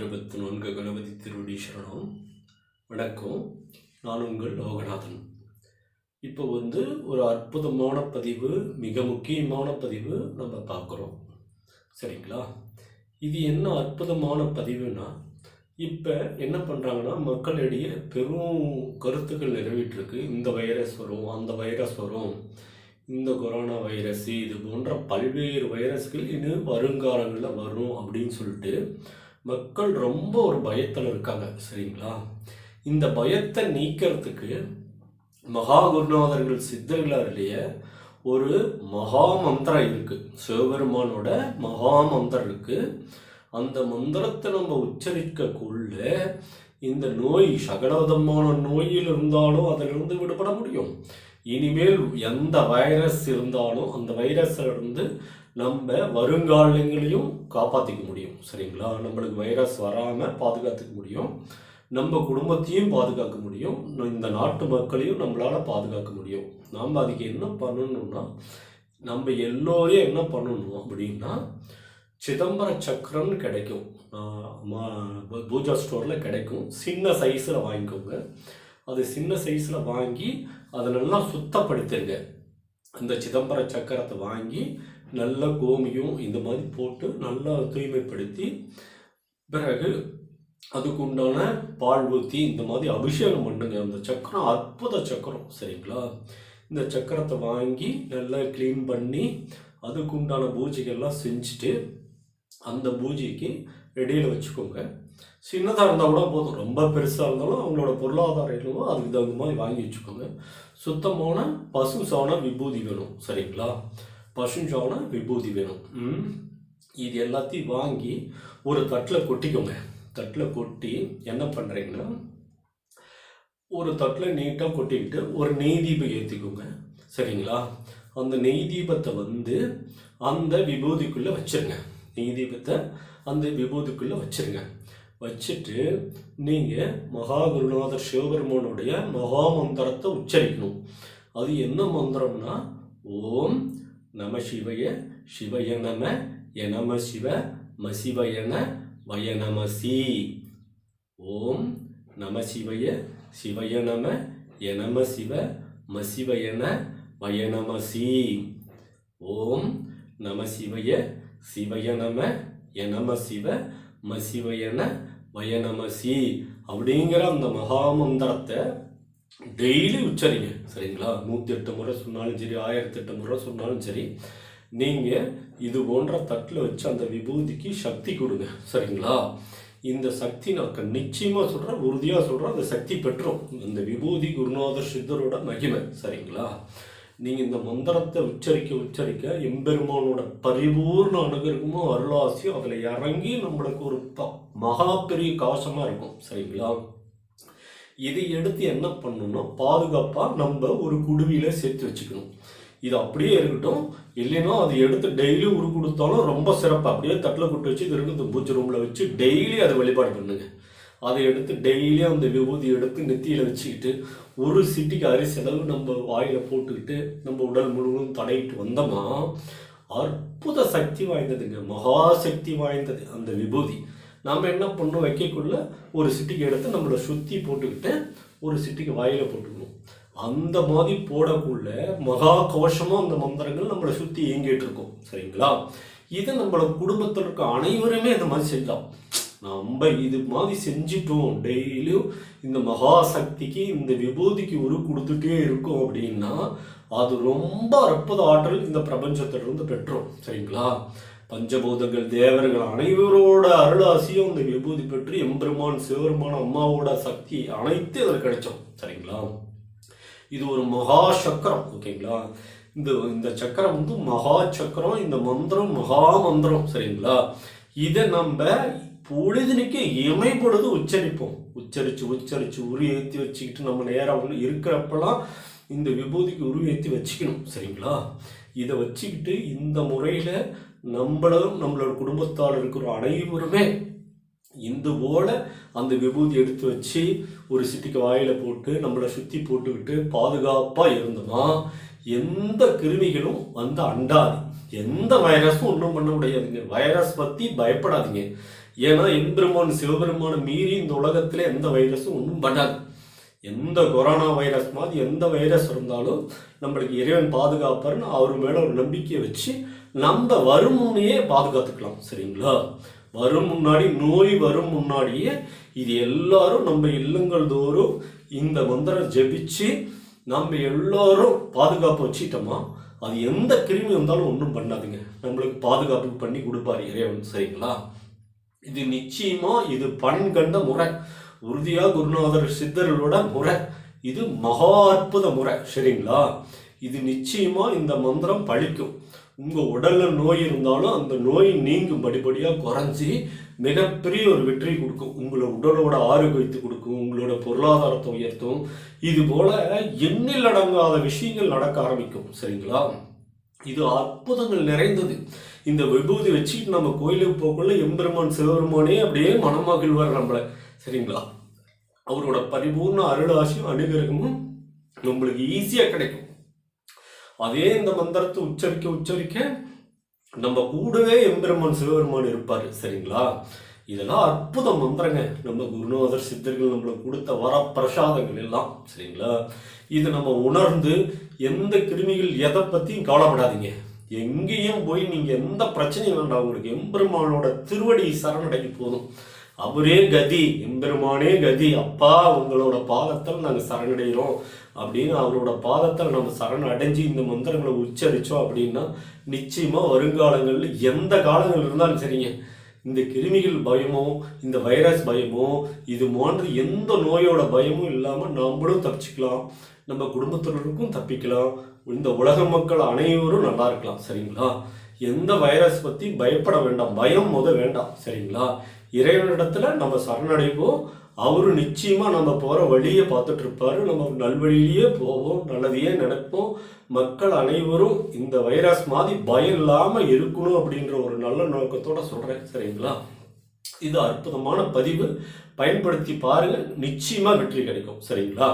அறுபத்தி நான்கு கணபதி திருவடி சரணம். வணக்கம். நான் உங்கள் லோகநாதன். இப்போ வந்து ஒரு அற்புதமான பதிவு மிக முக்கியமான பதிவு நம்ம பார்க்குறோம். சரிங்களா? இது என்ன அற்புதமான பதிவுனா இப்போ என்ன பண்ணுறாங்கன்னா மக்களிடையே பெரும் கருத்துக்கள் நிறைவேற்றிருக்கு. இந்த வைரஸ் வரும் அந்த வைரஸ் வரும் இந்த கொரோனா வைரஸ் இது போன்ற பல்வேறு வைரஸ்கள் இன்னும் வருங்காலங்களில் வரும் அப்படின்னு சொல்லிட்டு மக்கள் ரொம்ப ஒரு பயத்தில் இருக்காங்க சரிங்களா? இந்த பயத்தை நீக்கிறதுக்கு மகா குருநாதர்கள் சித்தர்களாலேய ஒரு மகா மந்திரம் இருக்குது சிவபெருமானோட மகா மந்திரம் இருக்குது அந்த மந்திரத்தை நம்ம உச்சரிக்கக்குள்ள இந்த நோய் சகலவிதமான நோயில் இருந்தாலும் அதிலிருந்து விடுபட முடியும். இனிமேல் எந்த வைரஸ் இருந்தாலும் அந்த வைரஸ்ல இருந்து நம்ம வருங்காலங்களையும் காப்பாற்றிக்க முடியும். சரிங்களா? நம்மளுக்கு வைரஸ் வராமல் பாதுகாத்துக்க முடியும். நம்ம குடும்பத்தையும் பாதுகாக்க முடியும். இந்த நாட்டு மக்களையும் நம்மளால் பாதுகாக்க முடியும். நாம் அதுக்கு என்ன பண்ணணும்னா நம்ம எல்லோரையும் என்ன பண்ணணும் அப்படின்னா சிதம்பர சக்கரம்னு கிடைக்கும். மா- பூஜா ஸ்டோரில் கிடைக்கும். சின்ன சைஸில் வாங்கிக்கோங்க. அது சின்ன சைஸில் வாங்கி அதை நல்லா சுத்தப்படுத்துங்க. அந்த சிதம்பர சக்கரத்தை வாங்கி நல்ல கோமியம் இந்த மாதிரி போட்டு நல்லா தூய்மைப்படுத்தி பிறகு அதுக்கு உண்டான பால் ஊற்றி இந்த மாதிரி அபிஷேகம் பண்ணுங்க. அந்த சக்கரம் அற்புத சக்கரம் சரிங்களா? இந்த சக்கரத்தை வாங்கி நல்லா க்ளீன் பண்ணி அதுக்கு உண்டான பூஜைகள்லாம் செஞ்சுட்டு அந்த பூஜைக்கு ரெடியில் வச்சுக்கோங்க. சின்னதாக இருந்தால் கூட போதும். ரொம்ப பெருசாக இருந்தாலும் அவங்களோட பொருளாதாரம் என்னவோ அதுக்கு தகுந்த மாதிரி வாங்கி வச்சுக்கோங்க. சுத்தமான பசு சாண விபூதி வேணும். சரிங்களா? பசு சாண விபூதி வேணும். ம். இது எல்லாத்தையும் வாங்கி ஒரு தட்டில் கொட்டிக்கோங்க. தட்டில் கொட்டி என்ன பண்ணுறீங்கன்னா ஒரு தட்டில் நீட்டாக கொட்டிக்கிட்டு ஒரு நெய் தீபம் ஏற்றிக்கோங்க சரிங்களா? அந்த நெய் தீபத்தை வந்து அந்த விபூதிக்குள்ளே வச்சிருங்க. நெய் தீபத்தை அந்த விபூதிக்குள்ளே வச்சிருங்க. வச்சுட்டு நீங்கள் மகா குருநாதர் சிவபெருமானுடைய மகா மந்திரத்தை உச்சரிக்கணும். அது என்ன மந்திரம்னா ஓம் நம சிவய சிவய நம எனம சிவ மசிவயன வயநமசி ஓம் நம சிவய சிவய நம எனம சிவ மசிவயன வயநமசி ஓம் நம சிவய சிவய நம எனம சிவ மசிவயன வயநமசி அப்படிங்கிற அந்த மகாமந்திரத்தை டெய்லி உச்சரிங்க சரிங்களா? நூற்றி எட்டு முறை சொன்னாலும் சரி ஆயிரத்தி எட்டு முறை சொன்னாலும் சரி நீங்கள் இது போன்ற தட்டில் வச்சு அந்த விபூதிக்கு சக்தி கொடுங்க சரிங்களா? இந்த சக்தி நான் நிச்சயமாக சொல்கிறேன் உறுதியாக சொல்கிறேன் அந்த சக்தி பெற்றோம். இந்த விபூதி குருநாதர் சித்தரோட மகிமை சரிங்களா? நீங்கள் இந்த மந்திரத்தை உச்சரிக்க உச்சரிக்க எம்பெருமானோட பரிபூர்ண அனுகிரகமும் அருளாசி அதில் இறங்கி நம்மளுக்கு ஒரு ப- மகா பெரிய கவசமாக இருக்கும். சரிங்களா? இதை எடுத்து என்ன பண்ணணும்னா பாதுகாப்பாக நம்ம ஒரு குடுவியில் சேர்த்து வச்சுக்கணும். இது அப்படியே இருக்கட்டும். இல்லைன்னா அதை எடுத்து டெய்லி உரு கொடுத்தாலும் ரொம்ப சிறப்பாக அப்படியே தட்டில் கொட்டு வச்சு இது இருக்குது பூஜை ரூமில் வச்சு டெய்லி அதை வழிபாடு பண்ணுங்கள் அதை எடுத்து டெய்லியும் அந்த விபூதி எடுத்து நெத்தியில் வச்சுக்கிட்டு ஒரு சிட்டிக்கு அரி செலவு நம்ம வாயில் போட்டுக்கிட்டு நம்ம உடல் முழுவதும் தடையிட்டு வந்தோமா அற்புத சக்தி வாய்ந்ததுங்க. மகா சக்தி வாய்ந்தது அந்த விபூதி. நாம் என்ன பண்ணோம்? வைக்கக்குள்ள ஒரு சிட்டிக்கு எடுத்து நம்மளை சுற்றி போட்டுக்கிட்டு ஒரு சிட்டிக்கு வாயில் போட்டுக்கணும். அந்த மாதிரி போடக்குள்ள மகா கோஷமாக அந்த மந்திரங்கள் நம்மளை சுற்றி இயங்கிட்டு இருக்கோம். சரிங்களா? இது நம்மளோட குடும்பத்தில் இருக்க அனைவருமே இந்த மாதிரி செய்யலாம். நம்ம இது மாதிரி செஞ்சிட்டோம் டெய்லியும் இந்த மகா சக்திக்கு இந்த விபூதிக்கு உரு கொடுத்துட்டே இருக்கோம் அப்படின்னா அது ரொம்ப அற்புத ஆற்றல் இந்த பிரபஞ்சத்திலிருந்து பெற்றோம். சரிங்களா? பஞ்சபூதங்கள் தேவர்கள் அனைவரோட அருளாசியும் இந்த விபூதி பெற்று எம்பெருமான் சிவபெருமான் அம்மாவோட சக்தி அனைத்து இதில் கிடைச்சோம். சரிங்களா? இது ஒரு மகா சக்கரம் ஓகேங்களா? இந்த இந்த சக்கரம் வந்து மகா சக்கரம் இந்த மந்திரம் மகா மந்திரம் சரிங்களா? இதை நம்ம பொழுதுனிக்கு இமைப்பொழுது உச்சரிப்போம். உச்சரித்து உச்சரித்து உரு ஏற்றி வச்சுக்கிட்டு நம்ம நேரம் உள்ள இருக்கிறப்பெல்லாம் இந்த விபூதிக்கு உருவேற்றி ஏற்றி வச்சுக்கணும் சரிங்களா? இதை வச்சுக்கிட்டு இந்த முறையில் நம்மளும் நம்மளோட குடும்பத்தால் இருக்கிற அனைவருமே இந்த போல அந்த விபூதி எடுத்து வச்சு ஒரு சிட்டிக்கு வாயில் போட்டு நம்மளை சுற்றி போட்டுக்கிட்டு பாதுகாப்பாக இருந்தோமா? எந்த கிருமிகளும் வந்து அண்டாது. எந்த வைரஸும் ஒன்றும் பண்ண முடியாதுங்க. வைரஸ் பற்றி பயப்படாதீங்க. ஏன்னா எம்பெருமான் சிவபெருமான மீறி இந்த உலகத்துல எந்த வைரஸும் ஒன்றும் பண்ணாது. எந்த கொரோனா வைரஸ் மாதிரி எந்த வைரஸ் இருந்தாலும் நம்மளுக்கு இறைவன் பாதுகாப்பார்னு அவர் மேலே ஒரு நம்பிக்கையை வச்சு நம்ம வரும் முன்னையே பாதுகாத்துக்கலாம் சரிங்களா? வரும் முன்னாடி நோய் வரும் முன்னாடியே இது எல்லாரும் நம்ம இல்லங்கள் தோறும் இந்த மந்திரம் ஜெபிச்சு நம்ம எல்லாரும் பாதுகாப்பு வச்சுட்டோமா அது எந்த கிருமி வந்தாலும் ஒன்றும் பண்ணாதுங்க. நம்மளுக்கு பாதுகாப்பு பண்ணி கொடுப்பாரு இறைவன் சரிங்களா? இது நிச்சயமா இது பண் கண்ட முறை. உறுதியா குருநாதர் சித்தர்களோட முறை. இது மகா அற்புத முறை சரிங்களா? இது நிச்சயமா இந்த மந்திரம் பழிக்கும். உங்க உடல்ல நோய் இருந்தாலும் அந்த நோய் நீங்கும் படிப்படியாக குறைஞ்சி மிகப்பெரிய ஒரு வெற்றி கொடுக்கும். உங்களோட உடலோட ஆரோக்கியத்தை கொடுக்கும் உங்களோட பொருளாதாரத்தை உயர்த்தும். இது போல எண்ணில் அடங்காத விஷயங்கள் நடக்க ஆரம்பிக்கும் சரிங்களா? இது அற்புதங்கள் நிறைந்தது. இந்த விபூதி வச்சுட்டு நம்ம கோயிலுக்கு போகக்குள்ள எம்பெருமான் சிவபெருமானே அப்படியே மனமாகிழ்வார் நம்மளை. சரிங்களா? அவரோட பரிபூர்ண அருளாசியும் அனுகிரகமும் நம்மளுக்கு ஈஸியா கிடைக்கும். அதே இந்த மந்திரத்தை உச்சரிக்க உச்சரிக்க நம்ம கூடவே எம்பெருமான் சிவபெருமான் இருப்பார். சரிங்களா? இதெல்லாம் அற்புத மந்திரங்க. நம்ம குருநாதர் சித்தர்கள் நம்மளுக்கு கொடுத்த வர பிரசாதங்கள் எல்லாம். சரிங்களா? இது நம்ம உணர்ந்து எந்த கிருமிகள் எதை பற்றியும் கவலைப்படாதீங்க. எங்கேயும் போய் நீங்கள் எந்த பிரச்சனையும் வேண்டாம் உங்களுக்கு எம்பெருமானோட திருவடி சரணடைக்கு போதும். அவரே கதி எம்பெருமானே கதி. அப்பா உங்களோட பாதத்தில் நாங்கள் சரணடைகிறோம். அப்படின்னு அவரோட பாதத்தில் நம்ம சரண் அடைஞ்சு இந்த மந்திரங்களை உச்சரித்தோம் அப்படின்னா நிச்சயமாக வருங்காலங்களில் எந்த காலங்கள் இருந்தாலும் சரிங்க. இந்த கிருமிகள் பயமோ இந்த வைரஸ் பயமோ இது போன்ற எந்த நோயோட பயமும் இல்லாமல் நம்மளும் தப்பிச்சுக்கலாம். நம்ம குடும்பத்தினருக்கும் தப்பிக்கலாம். இந்த உலக மக்கள் அனைவரும் நல்லா இருக்கலாம் சரிங்களா? எந்த வைரஸ் பற்றி பயப்பட வேண்டாம் பயம் முத வேண்டாம் சரிங்களா? இறைவனிடத்தில் நம்ம சரணடைவோம். அவரு நிச்சயமாக நம்ம போகிற வழியை பார்த்துட்டு இருப்பாரு. நம்ம நல்வழியிலேயே போவோம் நல்லதையே நினைப்போம். மக்கள் அனைவரும் இந்த வைரஸ் மாதிரி பயம் இல்லாமல் இருக்கணும் அப்படின்ற ஒரு நல்ல நோக்கத்தோட சொல்கிறேன் சரிங்களா? இது அற்புதமான பதிவு. பயன்படுத்தி பாருங்கள் நிச்சயமாக வெற்றி கிடைக்கும் சரிங்களா?